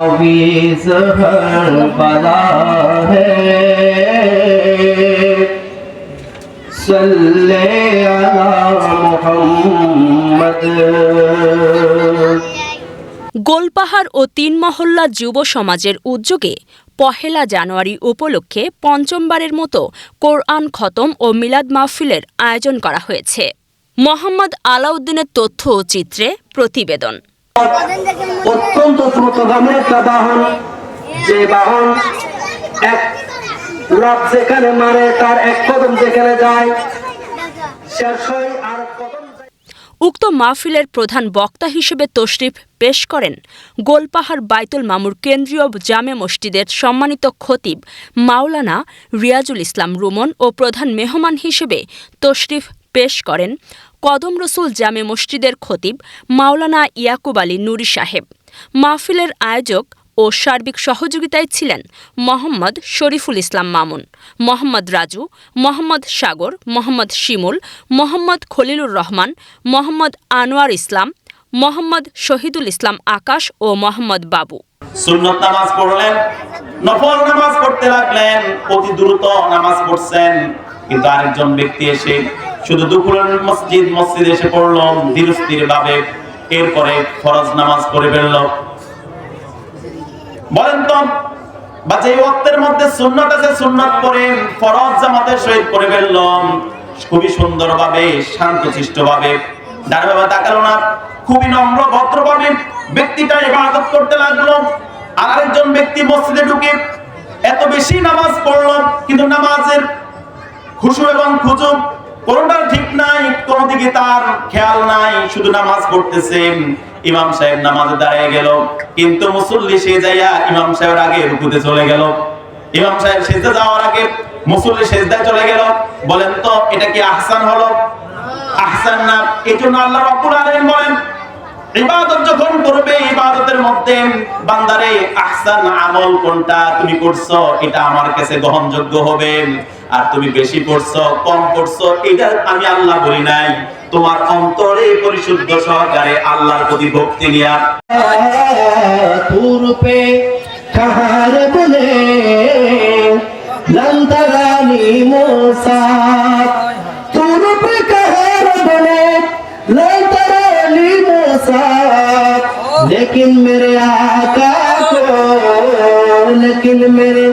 बीस हर बला है सल्ले अला मुहम्मद গোলপাহাড় ও তিন মহল্লা যুব সমাজের উদ্যোগে পহেলা জানুয়ারি উপলক্ষে পঞ্চমবারের মতো কোরআন খতম ও মিলাদ মাহফিলের আয়োজন করা হয়েছে মোহাম্মদ আলাউদ্দিনের তথ্য ও চিত্রে প্রতিবেদন অত্যন্ত দ্রুতগামী একটা বাহন। যে বাহন এক লাভ যেখানে মারে, তার এক কদম যেখানে যায়, শেষ হয় আর উক্ত মাহফিলের প্রধান বক্তা হিসেবে তশরিফ পেশ করেন গোলপাহাড় বাইতুল মামুর কেন্দ্রীয় জামে মসজিদের সম্মানিত খতিব মাওলানা রিয়াজুল ইসলাম রুমন ও প্রধান মেহমান হিসেবে তশরিফ পেশ করেন কদম রসুল জামে মসজিদের খতিব মাওলানা ইয়াকুব আলী নুরি সাহেব। মাহফিলের আয়োজক ও সার্বিক সহযোগিতায় ছিলেন মোহাম্মদ শরীফুল ইসলাম মামুন, মোহাম্মদ রাজু, মোহাম্মদ সাগর, মোহাম্মদ শিমুল, মোহাম্মদ খলিলুর রহমান, মোহাম্মদ আনোয়ার ইসলাম, মোহাম্মদ শহীদুল ইসলাম আকাশ ও মোহাম্মদ বাবু। সুন্নত নামাজ পড়লেন, নফল নামাজ পড়তে লাগলেন, অতি দ্রুত নামাজ পড়ছেন, কিন্তু আরেকজন ব্যক্তি এসে শুধু দুপুরের মসজিদ মসজিদ এসে পড়ল ধীর স্থির ভাবে। এরপরে ফরজ নামাজ পড়ে ফেলল। বলেন তো বা যে মধ্যে আছে ফরজ জামাতের সহিত খুবই সুন্দরভাবে শান্তশিষ্ট ভাবে দাঁড়ে বাবা, তাকালো না। খুবই নম্র, ভদ্রভাবে ব্যক্তিটা ইবাদত করতে লাগল। আর আরেকজন ব্যক্তি মসজিদে ঢুকে এত বেশি নামাজ পড়ল, কিন্তু নামাজের খুশু এবং খুজু কোনটার ঠিক নাই কোন দিকে তার খেয়াল নাই, শুধু নামাজ পড়তেছে। ইমাম সাহেব নামাজে দাঁড়িয়ে গেল, কিন্তু মুসল্লি সে যাইয়া ইমাম সাহেবের আগে রুকুতে চলে গেল। ইমাম সাহেব সেজদা যাওয়ার আগে মুসল্লি সেজদায় চলে গেল। বলেন তো, এটা কি আহসান হলো? আহসান না, এই জন্য আল্লাহ রাব্বুল আলামিন বলেন, ইবাদত যখন করবে ইবাদতের মধ্যে, বান্দারে, আহসান আমল কোনটা তুমি করছ, এটা আমার কাছে গ্রহণযোগ্য হবে। আর তুমি বেশি পড়ছো, কম পড়ছো, এটা আমি আল্লাহ বলি নাই। তোমার অন্তরে পরিশুদ্ধ সহকারে আল্লাহর প্রতি ভক্তি নিয়া। তুরূপে কাহার বলে লন্তারানি মোসা। তুরূপে কাহার বলে লন্তারানি মোসা। লেকিন মেরে আকা কো লেকিন মেরে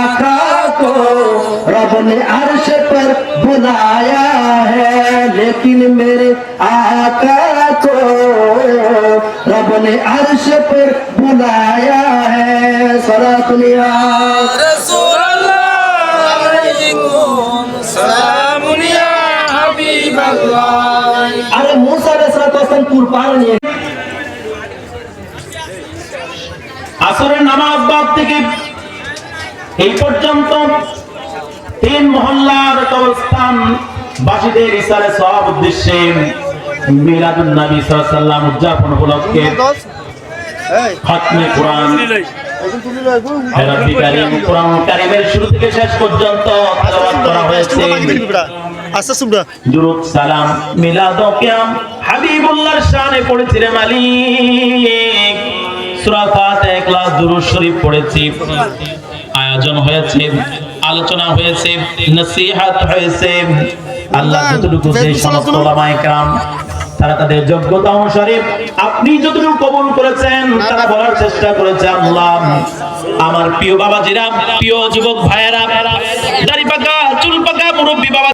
আকা কো ने अर्श पर बुलाया है, लेकिन मेरे आका को रब ने अर्श पर बुलाया है। सरा सुनिया अरे मूसा ने सरा तो कुर्बान नहीं তিন মহল্লার কবরস্থান বাসীদের ইসারে সব উদ্দেশ্যে মিলাদুন নবী সাল্লাল্লাহু উদযাপন উপলক্ষে খতমে কোরআন। রব্বি কারীম কোরআন কারীমের শুরু থেকে শেষ পর্যন্ত তেলাওয়াত করা হয়েছে। আচ্ছা শুনবা দুরুদ সালাম মিলাদ কিয়াম হাবিবুল্লাহর শানে পড়েছি মালিক সূরা ফাতিহা ইখলাস দুরূদ শরীফ পড়েছি। আয়োজন হয়েছে। আলোচনা হয়েছে নসিহত হয়েছে আল্লাহ যতটুকু যে সমস্ত ওলামায়ে کرام তারা তাদের যোগ্যতা অনুসারে আপনি যতটুকু কবুল করেছেন তারা বলার চেষ্টা করেছে আল্লাহ আমার প্রিয় বাবাজিরা প্রিয় যুবক ভাইয়েরা দাড়ি পাকা চুল পাকা মুরব্বী বাবা